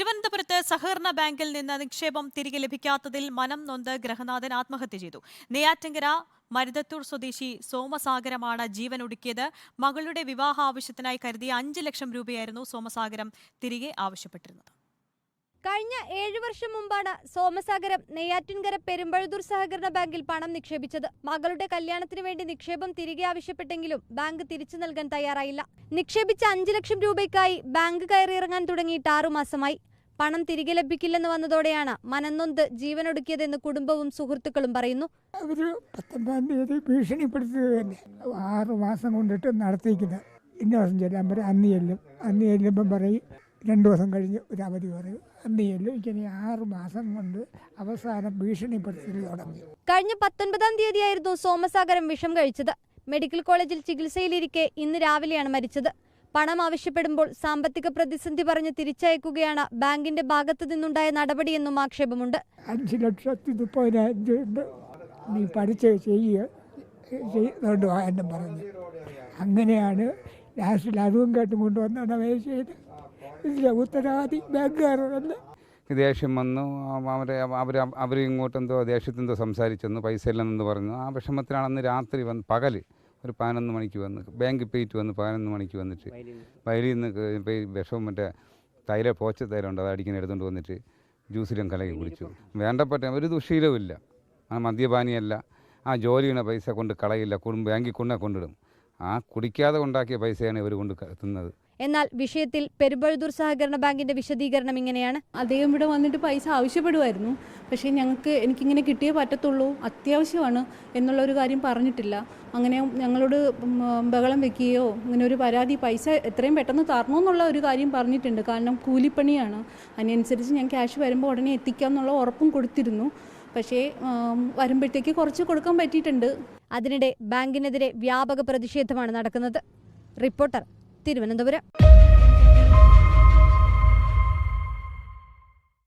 തിരുവനന്തപുരത്ത് സഹകരണ ബാങ്കിൽ നിന്ന് നിക്ഷേപം തിരികെ ലഭിക്കാത്തതിൽ മനം നൊന്ത് ഗ്രഹനാഥൻ ആത്മഹത്യ ചെയ്തു. നെയ്യാറ്റങ്കര മരുതത്തൂർ സ്വദേശി സോമസാഗരമാണ് ജീവൻ ഒടുക്കിയത്. മകളുടെ വിവാഹ ആവശ്യത്തിനായി കരുതിയ അഞ്ച് ലക്ഷം രൂപയായിരുന്നു സോമസാഗരം തിരികെ ആവശ്യപ്പെട്ടിരുന്നത്. കഴിഞ്ഞ ഏഴു വർഷം മുമ്പാണ് സോമസാഗരം നെയ്യാറ്റിൻകര പെരുമ്പഴുതൂർ സഹകരണ ബാങ്കിൽ പണം നിക്ഷേപിച്ചത്. മകളുടെ കല്യാണത്തിന് വേണ്ടി നിക്ഷേപം തിരികെ ആവശ്യപ്പെട്ടെങ്കിലും ബാങ്ക് തിരിച്ചു നൽകാൻ തയ്യാറായില്ല. നിക്ഷേപിച്ച അഞ്ചു ലക്ഷം രൂപയ്ക്കായി ബാങ്ക് കയറിയിറങ്ങാൻ തുടങ്ങിയിട്ട് ആറുമാസമായി. പണം തിരികെ ലഭിക്കില്ലെന്ന് വന്നതോടെയാണ് മനന്നൊന്ത് ജീവനൊടുക്കിയതെന്ന് കുടുംബവും സുഹൃത്തുക്കളും പറയുന്നു. അവർ പത്തൊമ്പതാം തീയതി ഭീഷണിപ്പെടുത്തിയത് തന്നെ. ആറ് മാസം കൊണ്ടിട്ട് നടത്തിയിരിക്കുന്നത് ഇന്ന ദിവസം ചെല്ലാൻ പറയും അന്ന് ചെല്ലും. അന്ന് ചെല്ലുമ്പം പറയും രണ്ടു ദിവസം കഴിഞ്ഞ് ഒരു അവധി പറയും. അന്ന് ചെല്ലും. ഇങ്ങനെ ആറ് മാസം കൊണ്ട് അവസാനം ഭീഷണിപ്പെടുത്തി തുടങ്ങി. കഴിഞ്ഞ പത്തൊൻപതാം തീയതിയായിരുന്നു സോമസാഗരം വിഷം കഴിച്ചത്. മെഡിക്കൽ കോളേജിൽ ചികിത്സയിലിരിക്കെ ഇന്ന് രാവിലെയാണ് മരിച്ചത്. പണം ആവശ്യപ്പെടുമ്പോൾ സാമ്പത്തിക പ്രതിസന്ധി പറഞ്ഞ് തിരിച്ചയക്കുകയാണ് ബാങ്കിന്റെ ഭാഗത്തു നിന്നുണ്ടായ നടപടിയെന്നും ആക്ഷേപമുണ്ട്. അഞ്ച് ലക്ഷത്തി മുപ്പതിനായിരം രൂപ നീ പഠിച്ച് ചെയ്യുക എന്നും പറഞ്ഞു. അങ്ങനെയാണ് ലാസ്റ്റിൽ അതും കേട്ടും കൊണ്ടുവന്നാണ് അവർ ചെയ്ത് ഇതിലെ ഉത്തരവാദി ബാങ്കുകാരോടല്ല ദേഷ്യം വന്നു. അവരെ അവർ അവരിങ്ങോട്ടെന്തോ ദേഷ്യത്തെന്തോ സംസാരിച്ചെന്ന് പൈസ ഇല്ലെന്നു പറഞ്ഞു ആ വിഷമത്തിലാണ് അന്ന് രാത്രി വന്ന് പകൽ ഒരു പതിനൊന്ന് മണിക്ക് വന്ന് ബാങ്കിൽ പോയിട്ട് വന്ന് പതിനൊന്ന് മണിക്ക് വന്നിട്ട് വയലിൽ നിന്ന്. പോയി വിഷവും മറ്റേ തൈല പോച്ച തൈല ഉണ്ട് അത് അടിക്കുന്ന എടുത്തുകൊണ്ട് വന്നിട്ട് ജ്യൂസിലും കലക്കി കുടിച്ചു. വേണ്ടപ്പെട്ട ഒരു ദുഷീലവുമില്ല ആ മദ്യപാനിയല്ല. ആ ജോലിയുടെ പൈസ കൊണ്ട് കളയില്ല ബാങ്കിൽ കൊണ്ടേ കൊണ്ടിടും. ആ കുടിക്കാതെ ഉണ്ടാക്കിയ പൈസയാണ് ഇവർ കൊണ്ട് തിന്നത്. എന്നാൽ വിഷയത്തിൽ പെരുമ്പഴുതൂർ സഹകരണ ബാങ്കിന്റെ വിശദീകരണം ഇങ്ങനെയാണ്. അദ്ദേഹം ഇവിടെ വന്നിട്ട് പൈസ ആവശ്യപ്പെടുമായിരുന്നു പക്ഷേ ഞങ്ങൾക്ക് എനിക്കിങ്ങനെ കിട്ടിയേ പറ്റത്തുള്ളൂ. അത്യാവശ്യമാണ് എന്നുള്ള ഒരു കാര്യം പറഞ്ഞിട്ടില്ല. അങ്ങനെ ഞങ്ങളോട് ബഹളം വെക്കുകയോ അങ്ങനെ ഒരു പരാതി പൈസ എത്രയും പെട്ടെന്ന് തരണം എന്നുള്ള ഒരു കാര്യം പറഞ്ഞിട്ടുണ്ട്. കാരണം കൂലിപ്പണിയാണ്. അതിനനുസരിച്ച് ഞാൻ ക്യാഷ് വരുമ്പോൾ ഉടനെ എത്തിക്കാം എന്നുള്ള ഉറപ്പും കൊടുത്തിരുന്നു. പക്ഷേ വരുമ്പോഴത്തേക്ക് കുറച്ച് കൊടുക്കാൻ പറ്റിയിട്ടുണ്ട്. അതിനിടെ ബാങ്കിനെതിരെ വ്യാപക പ്രതിഷേധമാണ് നടക്കുന്നത്. റിപ്പോർട്ടർ തിരുവനന്തപുരം